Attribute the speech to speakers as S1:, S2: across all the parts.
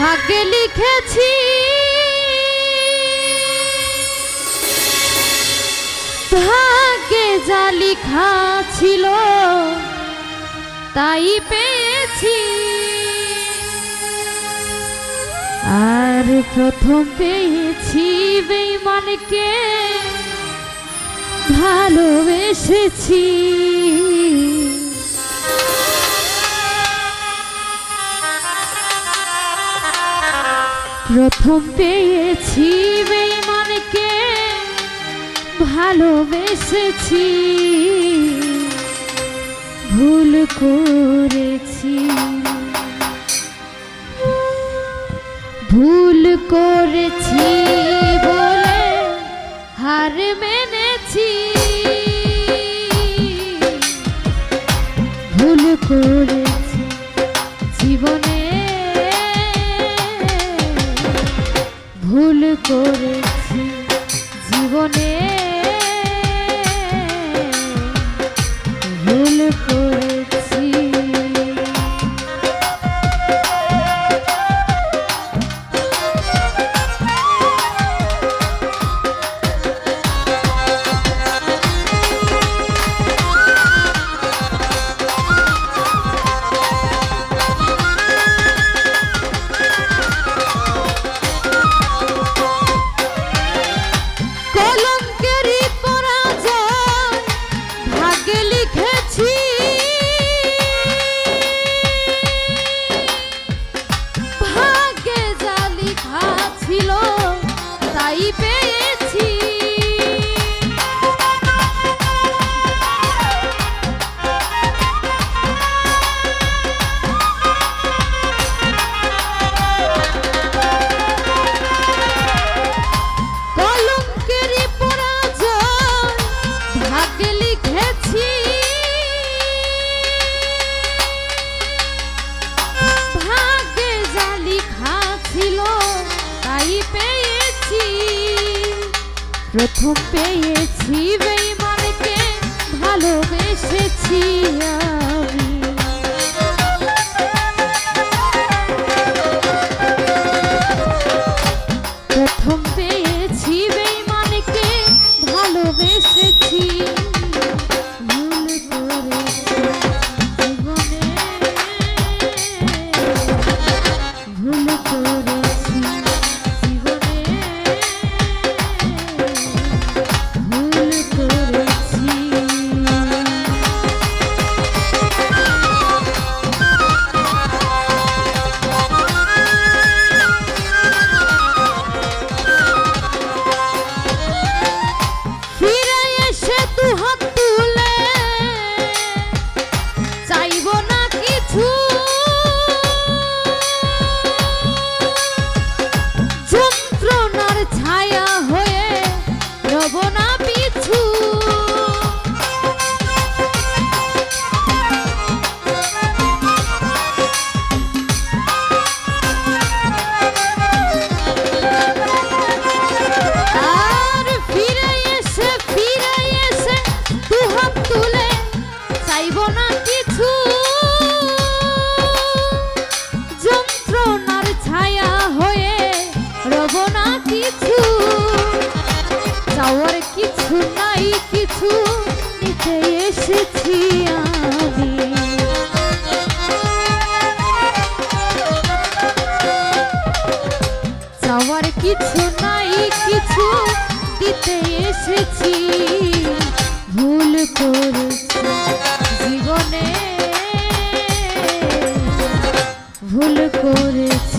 S1: ভাগ্যে লিখেছি। ভাগ্যে যা লিখা ছিল তাই পেয়েছি। আর প্রথম পেয়েছি বেইমানকে ভালোবেসেছি। প্রথম পেয়েছি বেমানকে ভালোবেসেছি ভুল করেছি ভুল করেছি বলে হার মেনেছি ভুল করেছি জীবনে। প্রথম পেয়েছি বেইমানকে ভালোবেসেছি আমি। এসেছি কিছু নাই কিছু দিতে এসেছি। ভুল করেছি জীবনে। ভুল করেছি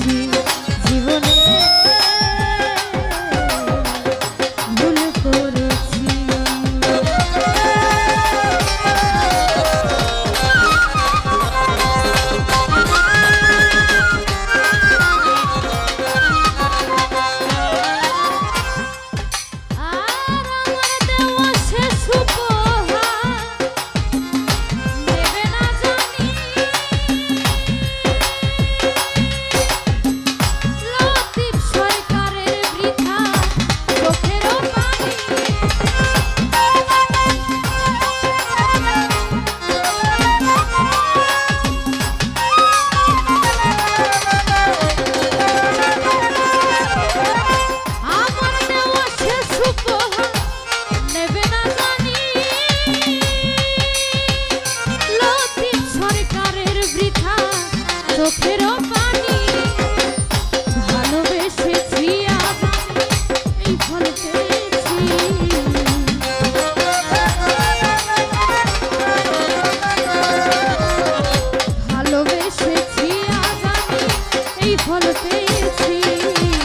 S1: পেয়েছি